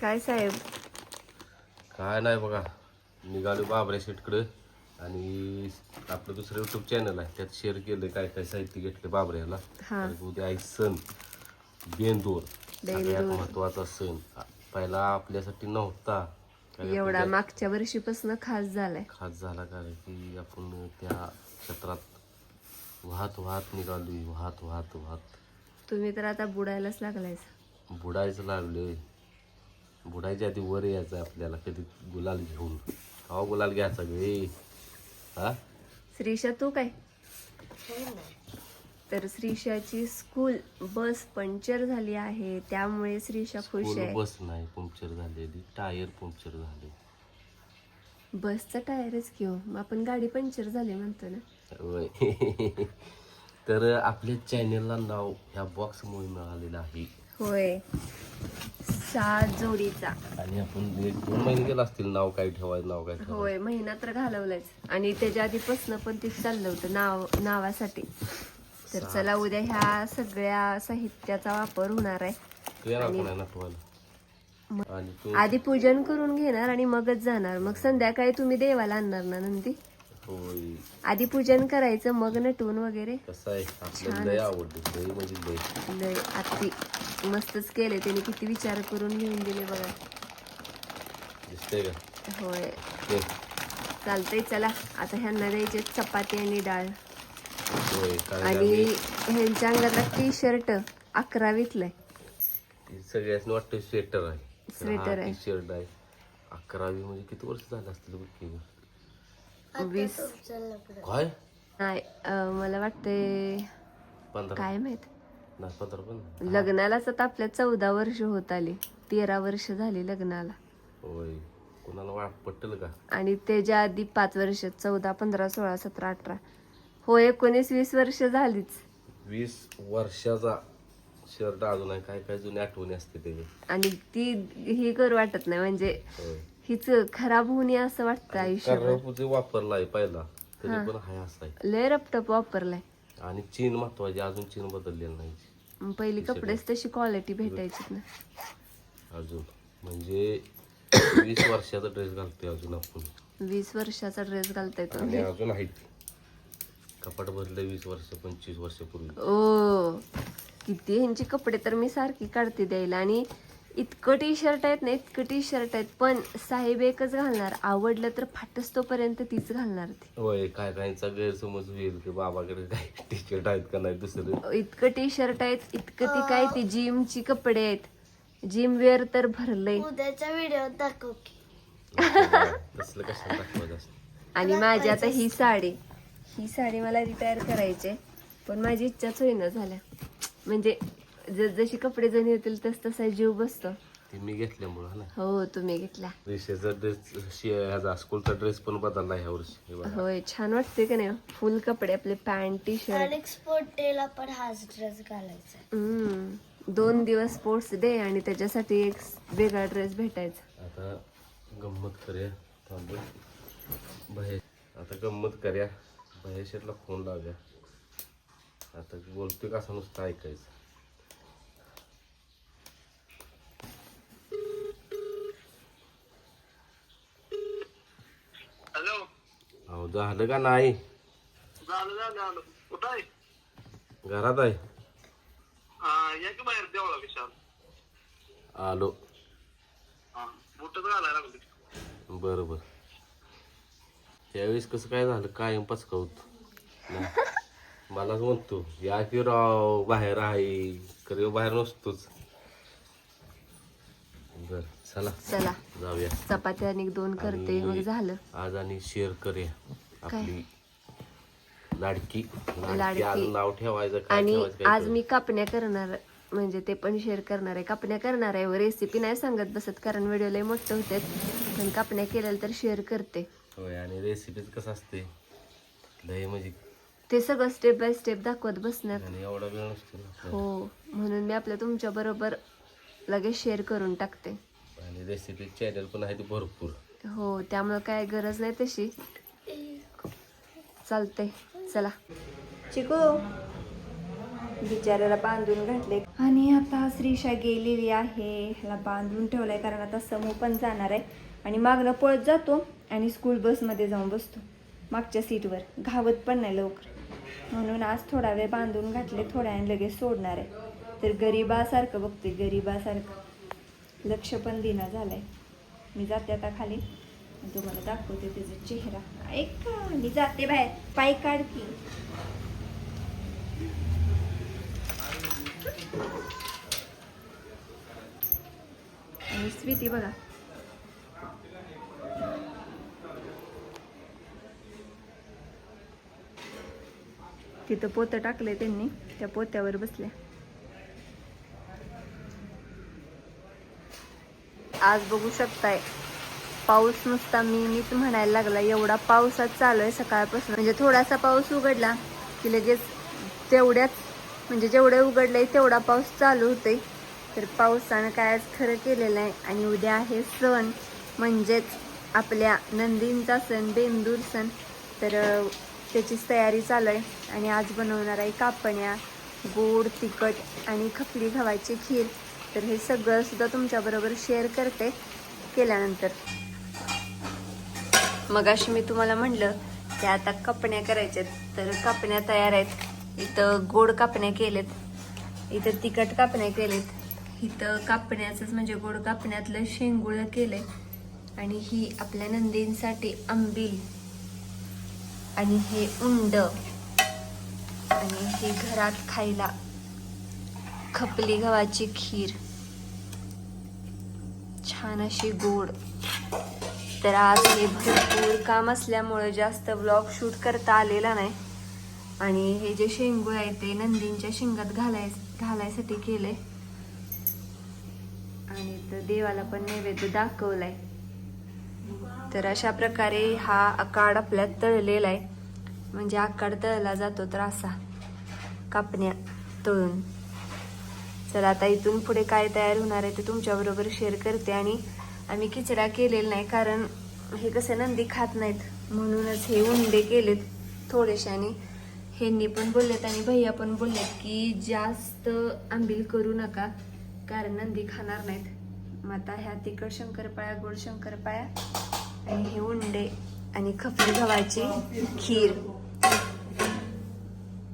काय साहेब? काय नाही बघा निघालो बाबऱ्या शेटकडं. आणि आपलं दुसरं युट्यूब चॅनल आहे त्यात शेअर केलं काय काय साहित्य घेतलं बाबऱ्याला. हा. उद्या आहे सण बेंदूर. सगळ्यात महत्त्वाचा सण. पहिला आपल्यासाठी नव्हता. एवढा मागच्या वर्षीपासून खास झालाय. खास झाला कारण की आपण त्या क्षेत्रात वाहत वाहत निघालोय वाहत वाहत वाहत. तुम्ही तर आता बुडायलाच लागलाय बुडायचं लागलोय. बुडायच्या आधी वर यायचं आपल्याला कधी गुलाल घेऊन. हा गुलाल घ्यायचा गे हा? श्रीषा तू काय? तर श्रीषाची स्कूल बस पंक्चर झाली आहे त्यामुळे श्रीषा खुश आहे. बस नाही पंक्चर झालेली. टायर पंक्चर झाले. बसचा टायरच घेऊ. मग आपण गाडी पंक्चर झाली म्हणतो ना. होय. तर आपल्या चॅनेलला नाव ह्या बॉक्समुळे मिळालेलं आहे. होय. सात जोडीचा. आणि आपण एक दोन महिने गेला असतील नाव काय ठेवायचं नाव काय ठेवायचं? होय महिना तर घालवलाच आणि त्याच्या आधीपासून पण तेच चाललं होतं नाव नावासाठी. तर चला उद्या ह्या सगळ्या साहित्याचा वापर होणार आहे. आणि तू आधी पूजन करून घेणार आणि मगच जाणार. मग संध्याकाळी तुम्ही देवाला आणणार ना नंदी? आधी पूजन करायचं मग नटवून वगैरे. कसं आहे? आपल्याला लय आवडते लय म्हणजे लय. लय आत्ती. मस्तच केले त्याने किती विचार करून घेऊन दिले बघा. दिसतंय का? होय. चालतंय चला. आता ह्यांना द्यायचे चपाती आणि डाळ. आणि ह्यांच्या अंगातला टी शर्ट अकरावीतलाय सगळ्यासनी वाटतं स्वेटर आहे. Sweater आहे. टी शर्ट आहे. अकरावी म्हणजे किती वर्ष झालं असतील. वीस. काय? नाही अं, मला वाटते पंधरा. काय माहीत? नाही पंधरा पण नाही. लग्नालाच आता आपल्या चौदा वर्ष होत आली. तेरा वर्ष झाली लग्नाला. होय. कोणाला वाट पटेल का? आणि त्याच्या आधी पाच वर्ष चौदा पंधरा सोळा सतरा अठरा. हो एकोणीस वीस वर्ष झालीच. वीस वर्षाचा शर्ट अजून आहे. काय काय जुनी आठवणी असते त्याची. आणि ती ही करू वाटत नाही. म्हणजे होय. हिच खराब होऊ नये असं वाटतं आयुष्य वापरलाय पहिला तरी पण हाय असा आहे. लय रपटप वापरलाय. आणि चीन महत्वाची अजून चीन बदललेलं नाही. पहिली कपडेच तशी क्वालिटी भेटायची ना. अजून म्हणजे वीस वर्षाचा ड्रेस घालतोय अजून आपण. वीस वर्षाचा ड्रेस घालताय आणि तुम्ही अजून आहेत कपाट भरलं वीस वर्ष पंचवीस वर्षापूर्वी ओ किती ह्यांची कपडे तर मी सारखी काढते द्यायला. आणि इतकं टी शर्ट आहेत ना इतकं टी शर्ट आहेत. पण साहेब एकच घालणार. आवडलं तर फाटस तोपर्यंत तीच घालणार ती. होय काय काहींचा गैरसमज होईल की बाबाकडे काय टी शर्ट आहेत का नाही दुसरं? इतकं टी शर्ट आहेत इतकं ती काय ती जिमची कपडे आहेत. जिम वेअर तर भरलंय. उद्याच्या व्हिडिओ दाखव की. तसलं कशाला दाखवायचं असतं आणि माझी आता ही साडी. ही साडी मला रिटायर करायची पण माझी इच्छाच होईना झाल्या. म्हणजे ज- जशी कपडे जण येतील तस तसा जीव बसतो. ते मी घेतल्यामुळं ना? हो तुम्ही घेतला. रेषेचा ड्रेस ह्याचा स्कूलचा ड्रेस पण बदलला ह्या वर्षी हे. होय छान वाटते का नाही फुल कपडे आपले पॅन्ट टी शर्ट आणि स्पोर्ट डेला पण हाच ड्रेस घालायचा. हम्म दोन दिवस स्पोर्ट्स डे आणि त्याच्यासाठी एक वेगळा ड्रेस भेटायचा. आता गंमत करूया थांबू. बाहेर आता गंमत करूया. बाहेर शेटला फोन लावूया. आता बोलतोय कसं नुसतं ऐकायचं हॅलो अहो झालं का नाही? झालं झालं आलं कुठं आहे? घरात आहे. हा, या की बाहेर देवळा विशाल? आलो. हा घालायला लागले. बरं बरं त्यावेळेस कसं काय झालं? कायम पचकावत. मलाच म्हणतो या की राव बाहेर आहे. करे बाहेर नसतोच. बर चला. चला. जाऊया. चपाती आणि दोन करते. मग झालं. आज आणि शेअर करूया. आपली लाडकी. लाडकी नाव ठेवायचं काय आणि ठेवायचं काय आज मी कापण्या करणार म्हणजे ते पण शेअर करणार आहे. कापण्या करणार आहे रेसिपी नाही सांगत बसत कारण व्हिडिओ लय मोठे होते. पण कापण्या केलेल्या तर शेअर करते. होय आणि रेसिपीच कसं असते? लय म्हणजे ते सगळं स्टेप बाय स्टेप दाखवत बसणार. आणि एवढा वेळ नसतो ना आपल्याला. हो म्हणून मी आपल्या तुमच्या बरोबर लगेच शेअर करून टाकते. आणि रेसिपी चॅनल पण आहे ते भरपूर. हो त्यामुळं काय गरज नाही तशी. चालते चला. चिकू बिचाऱ्याला बांधून घातले आणि आता श्रीषा गेलेली आहे. ह्याला बांधून ठेवलंय कारण आता समूह पण जाणार आहे. आणि मागणं पळत जातो आणि स्कूल बसमध्ये जाऊन बसतो. मागच्या सीटवर घावत पण नाही लवकर. म्हणून आज थोडा वेळ बांधून घातले थोड्या वेळाने लगेच सोडणार आहे. तर गरीबासारखं बघते गरीबासारखं. लक्ष पण दिना झालंय. मी जाते आता खाली. आणि तुम्हाला दाखवते त्याचा चेहरा. ऐक मी जाते बाहेर. पाय काढ की. आणि स्वीटी बघा. तिथं पोतं टाकलंय त्यांनी त्या पोत्यावर बसल्या. आज बघू शकताय. पाऊस नुसता मी मीच म्हणायला लागला एवढा पावसात चालू आहे सकाळपासून. म्हणजे थोडासा पाऊस उघडला की लगेच तेवढ्याच म्हणजे जेवढे उघडलंय तेवढा पाऊस चालू होते तर पावसानं काय आज खरं केलेलं आहे आणि उद्या आहे सण. म्हणजेच आपल्या नंदींचा सण बेंदूर सण. तर त्याचीच तयारी चालू आहे आणि आज बनवणार आहे कापण्या गोड तिखट आणि खपली गव्हाची खीर. तर हे सगळं सुद्धा तुमच्याबरोबर शेअर करते केल्यानंतर. मग अशी मी तुम्हाला म्हणलं की आता कापण्या करायच्यात. तर कापण्या तयार आहेत. इथं गोड कापण्या केलेत. इथं तिखट कापण्या केलेत. इथं कापण्याचंच म्हणजे गोड कापण्यातलं शेंगुळं केलंय. आणि ही आपल्या नंदींसाठी आंबील. आणि हे उंड. आणि हे घरात खायला खपली गव्हाची खीर. छान अशी गोड. तर आज हे भरपूर काम असल्यामुळे जास्त ब्लॉग शूट करता आलेला नाही. आणि हे जे शेंगूळ आहे ते नंदींच्या शिंगात घालाय घालायसाठी केलंय. आणि तर देवाला पण नैवेद्य दाखवलाय. तर अशा प्रकारे हा आकाड आपल्यात तळलेला आहे. म्हणजे आकाड तळला जातो तर असा. कापण्या तळून. चला आता इथून पुढे काय तयार होणार आहे ते तुमच्याबरोबर शेअर करते आणि आम्ही खिचडा केलेला नाही कारण हे कसे नंदी खात नाहीत. म्हणूनच हे उंडे केलेत थोडेसे आणि ह्यांनी पण बोललेत आणि भैया पण बोललेत की जास्त आंबील करू नका कारण नंदी खाणार नाहीत. मग आता ह्या तिखट शंकरपाळ्या गोड शंकरपाळ्या आणि हे उंडे आणि खपली गव्हाची खीर.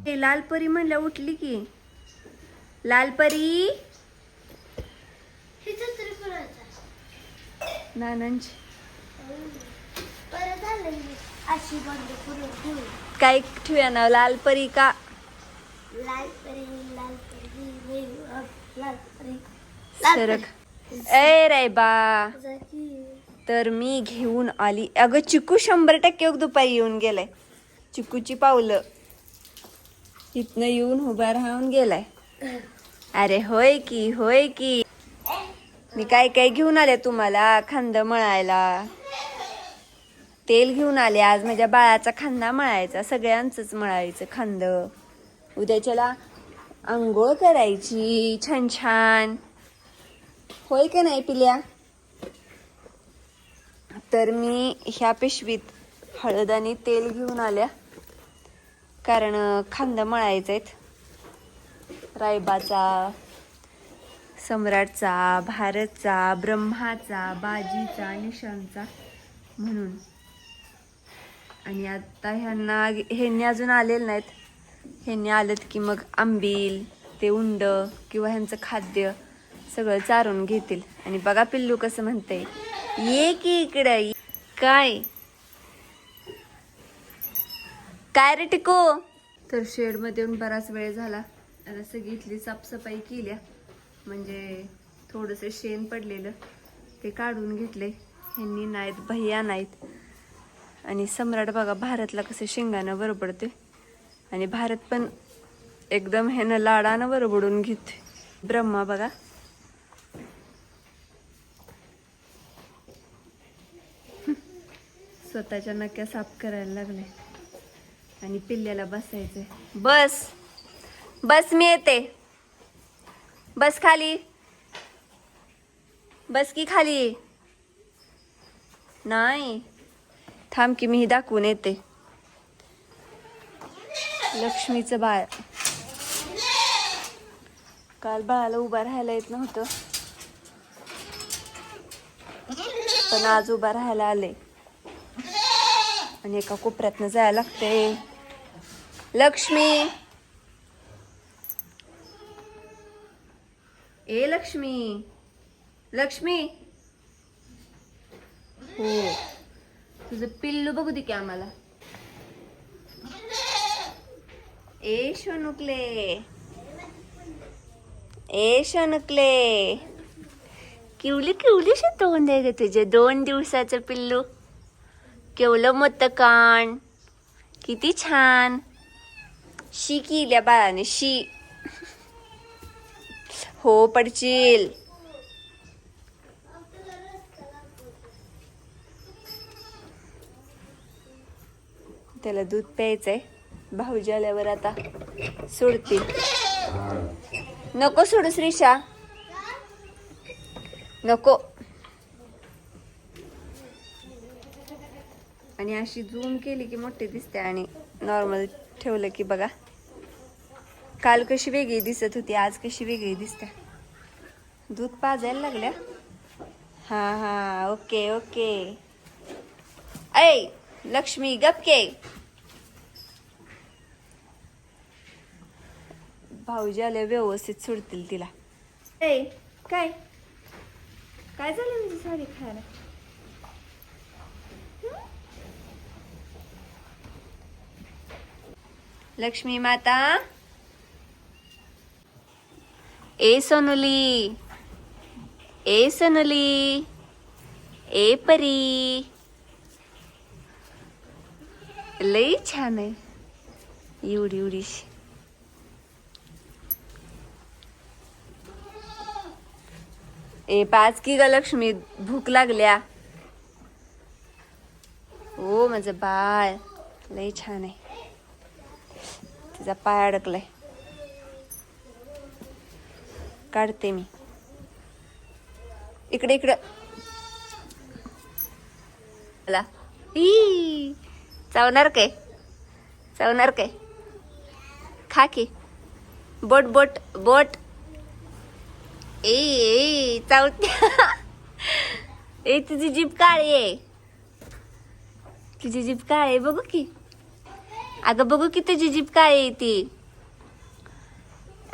हे लालपरी म्हणलं उठली की. लालपरी हिचं तरी करायचं नानांची. काय ठेवूया ना का लाल परी परी सरक. ए रे बा. तर मी घेऊन आली. अगं चिकू शंभर टक्के दुपारी येऊन गेलाय. चिकूची पावलं. इथनं येऊन उभा राहून गेलाय. अरे होय की होय की. मी काय काय घेऊन आले तुम्हाला? खांद मळायला. तेल घेऊन आले. आज माझ्या बाळाचा खांदा मळायचा. सगळ्यांचंच मळायचं खांद. उद्याच्याला आंघोळ करायची. छान छान. होय का नाही पिल्या? तर मी ह्या पिशवीत हळद आणि तेल घेऊन आल्या. कारण अं, खांदा मळायचे आहेत रायबाचा सम्राटचा भारतचा ब्रह्माचा बाजीचा निशांचा म्हणून. आणि आता ह्यांना ह्यांनी अजून आलेले नाहीत. ह्यांनी आलेत की मग आंबील ते उंड किंवा ह्यांचं खाद्य सगळं चारून घेतील. आणि बघा पिल्लू कसं म्हणते ये की इकडे काय? काय रे टिको? तर शेडमध्ये येऊन बराच वेळ झाला. आता सगळी इथली साफसफाई केल्या म्हणजे थोडंसं शेण पडलेलं ते काढून घेतले. ह्यांनी नाहीत भैया नाहीत. आणि सम्राट बघा भारतला कसं शेंगानं बरबडते आणि भारत पण एकदम ह्यानं लाडानं बरबडून घेते ब्रह्मा बघा. स्वतःच्या नक्या साफ करायला लागले. आणि पिल्ल्याला बसायचंय. बस! बस मी येते. बस खाली. बस की खाली. नाही. थांब की मी दाखवून येते. लक्ष्मीचं बाळ. काल बाळाला उभा राहायला येत नव्हतं. पण आज उभा राहायला आले. आणि एका कोपऱ्यातनं जायला लागते लक्ष्मी! ए लक्ष्मी. लक्ष्मी. हो. तुझं पिल्लू बघू दे की आम्हाला. ए शनुकले. ए शनुकले. किवली किवली तोंड आहे ग तुझे. दोन दिवसाचं पिल्लू. केवलं मत कान. किती छान. शी केल्या बाळाने शी. हो पडशील. त्याला दूध प्यायचंय. भाऊजी आल्यावर आता सोडतील. नको सोडू श्रीशा नको. आणि अशी झूम केली की मोठी दिसते आणि नॉर्मल ठेवलं की बघा. काल कशी वेगळी दिसत होती आज कशी वेगळी दिसते. दूध पाजायला लागल्या. हा हा ओके ओके. ऐ लक्ष्मी गपके भाऊजी आले व्यवस्थित सोडतील तिला. ए काय? काय झालं म्हणजे साडी खायला? लक्ष्मी माता. ए सोनुली ए सोनुली ए परी लई छान आहे एवढी एवढीशी ए पाच की ग लक्ष्मी भूक लागल्या ओ माझं बाळ लई छान आहे तिचा पाय अडकलाय काढते मी. इकडे इकडं. मला ई चावणार काय? चावणार काय? खा की. बोट बोट बोट. ए ए चावत्या ए तुझी जीप काळी आहे. तुझी जीप काळी आहे बघू की. अगं बघू की तुझी जीप काळी आहे ती.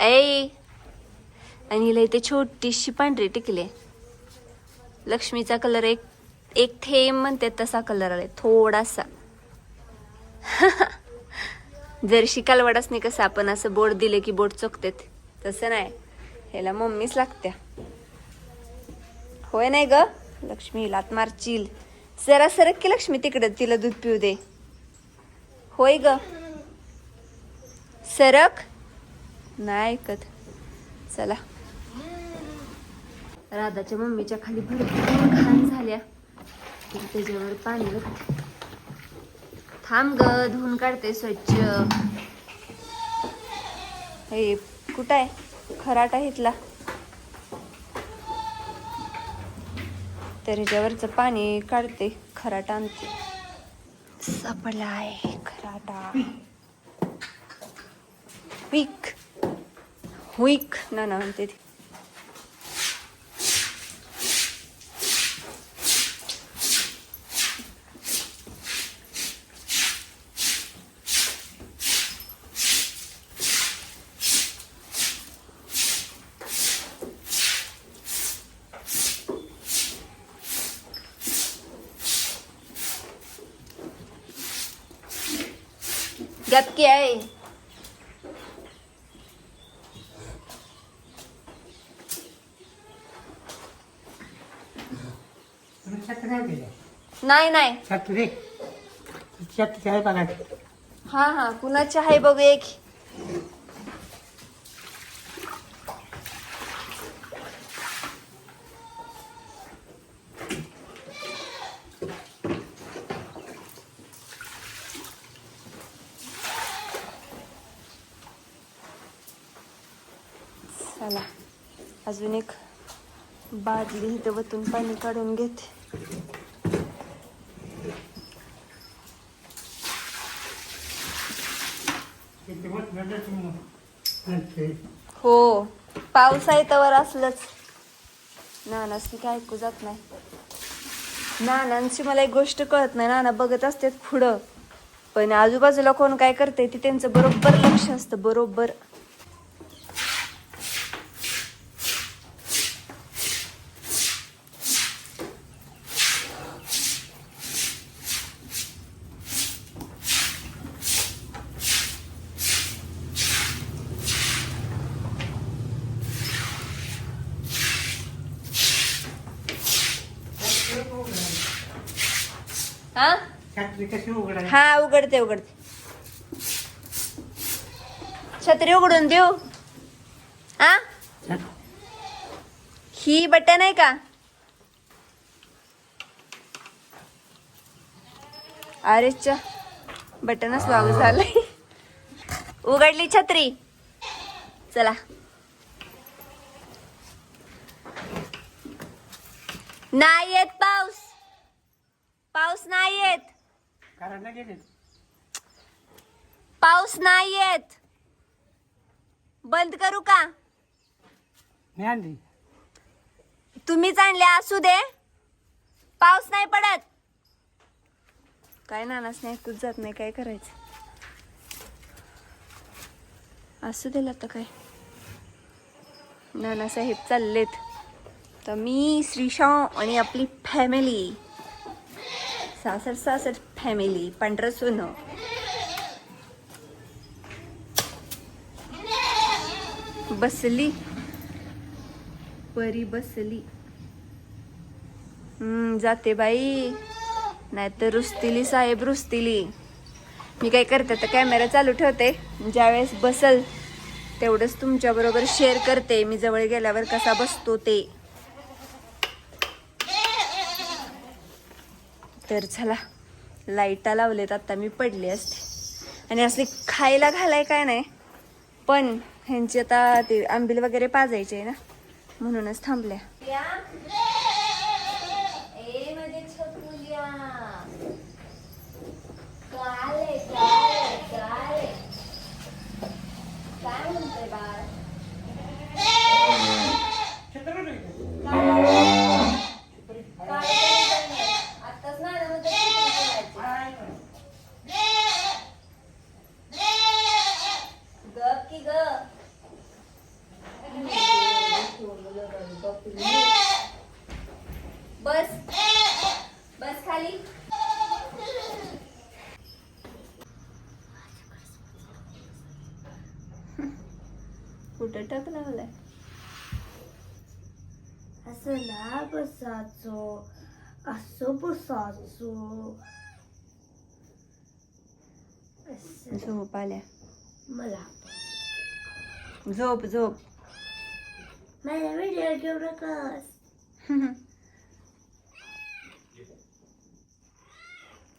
ए आणि हिला इथे छोटीशी पांढरी टिकले. लक्ष्मीचा कलर एक एक थेंब म्हणते तसा कलर आलाय थोडासा. जर कालवडाच नाही कसं आपण असं बोट दिले की बोट चुकतेत तसं नाही. ह्याला मम्मीच लागत्या. होय नाही ग? लक्ष्मी लात मारचील. जरा सरक की लक्ष्मी तिकडे तिला दूध पिऊ दे. होय ग? सरक? नाही ऐकत. चला. राधाच्या मम्मीच्या खाली भरपूर घाण झाल्या. तर त्याच्यावर पाणी थांब ग धुवून काढते स्वच्छ. हे कुठं आहे? खराटा घेतला तर ह्याच्यावरचं पाणी काढते खराटा आणते. सापडला आहे खराटा. विक हुईक. ना ना म्हणते ती. गपकी आहे नाही नाही. छत्री? छत्री आहे बघा. हा हा. कुणाची आहे बघू एक चला अजून एक बादली इथं वतून पाणी काढून घेते. हो पाऊस आहे तवर असलंच. नानासनी काय ऐकू जात नाही. नानांची मला एक गोष्ट कळत नाही नाना बघत असतात पुढं. पण आजूबाजूला कोण काय करते ती त्यांचं बरोबर लक्ष असतं बरोबर. हा? छत्री कशी उघडायची? हा उघडते उघडते. छत्री उघडून देऊ. हा ही बटन आहे का? अरेच्या बटनच लॉक झालंय. उघडली छत्री. चला. नाही येत पाऊस. पाऊस नाही येत कारण नाही गेले पाऊस नाही येत बंद करू का? मी आणली. तुम्हीच आणले असू दे. पाऊस नाही पडत. काय नानाच नाही ऐकूच जात नाही काय करायचं? असू दे आता काय. नानासाहेब चाललेत. तर मी श्रीशा आणि आपली फॅमिली सासर सासर फॅमिली पांढरं सोनं. बसली. परी बसली. हम्म जाते बाई. नाहीतर रुसतिली साहेब रुसतिली. मी काय करते तर कॅमेरा चालू ठेवते. ज्यावेळेस बसल तेवढंच तुमच्याबरोबर शेअर करते. मी जवळ गेल्यावर कसा बसतो ते. तर चला लाईटा लावलेत आत्ता मी पडली असते. आणि असली खायला घालाय काय नाही पण ह्यांची आता ते आंबील वगैरे पाजायचे आहे ना म्हणूनच थांबल्या. बस. बस खाली. कुठं टक लावलाय असं ना बसायचो असं बसायचो. असं. झोप आल्या. मला. झोप झोप. घेऊ नकोस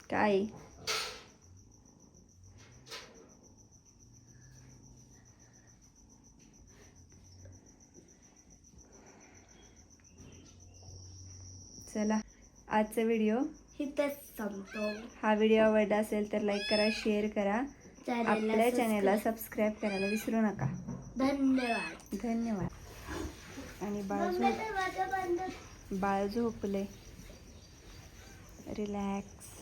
काय चला आजचा व्हिडिओ इथेच संपतो हा व्हिडिओ आवडला असेल तर लाईक करा शेअर करा. आपल्या चॅनेलला सबस्क्राईब करायला विसरू नका. धन्यवाद. धन्यवाद. आणि बाळ झोप बाळ झोपले रिलॅक्स